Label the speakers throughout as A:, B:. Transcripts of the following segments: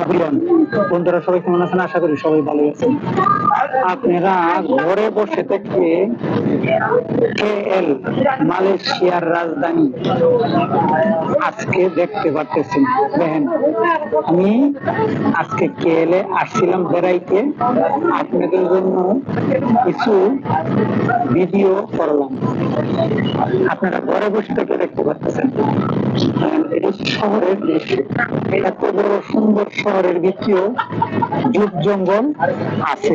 A: Avian বন্ধুরা সবাই কেমন আছেন? আশা করি সবাই ভালো আছেন। আপনারা ঘরে বসে থেকে কেএল মালয়েশিয়ার রাজধানী। আজকে দেখতে পারতেছেন, দেখেন। আমি আজকে কেএল আসছিলাম বেড়াইতে। আপনাদের জন্য কিছু ভিডিও করলাম। আপনারা ঘরে বসে থেকে দেখতে এটি শহরের দৃশ্য। এত বড় সুন্দর শহরের ভিতরেও যুগ জঙ্গল আছে।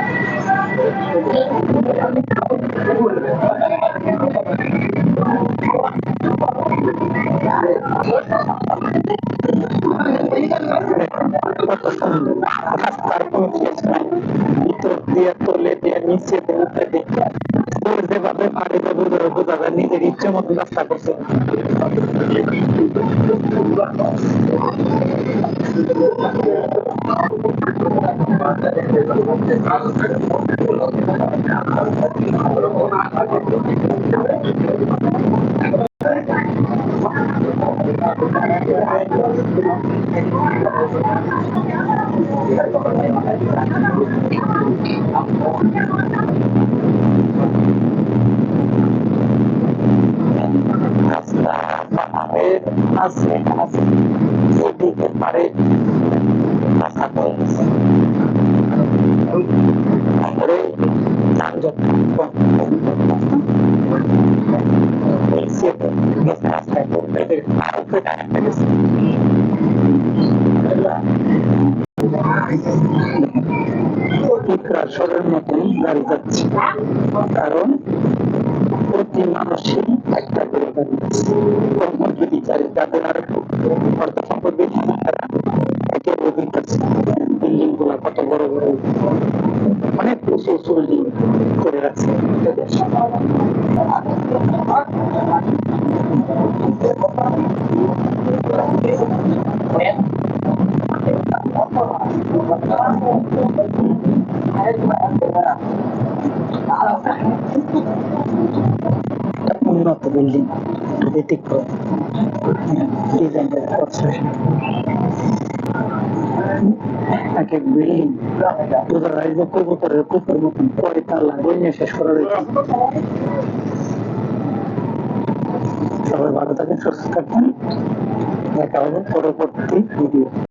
A: রাস্তার কোনো শেষ নাই ভিতর দিয়ে তলে দিয়ে নিচে দিয়ে দিয়ে তোর যেভাবে পারে বোঝা বোঝা যায় নিজের ইচ্ছে মতো রাস্তা করছে রাস্তা পাহাড়ের আছে আছে যেদিকে পারে রাস্তা করে গেছে যাচ্ছে কারণ প্রতি মানুষই একটা গাড়ি যাদের আর অর্থ সম্পদ বেশি তারা একে বিল্ডিংগুলা কত বড় অনেক উঁচু করে রাখছে। উন্নত বিল্ডিং ব্যতিক্রম ডিজাইনের এক এক বিল্ডিং পুরো রাইজ কবুতরের কুকুর মতন শেষ করা রয়েছে সবাই ভালো থাকেন, সুস্থ থাকবেন দেখা হবে পরবর্তী ভিডিও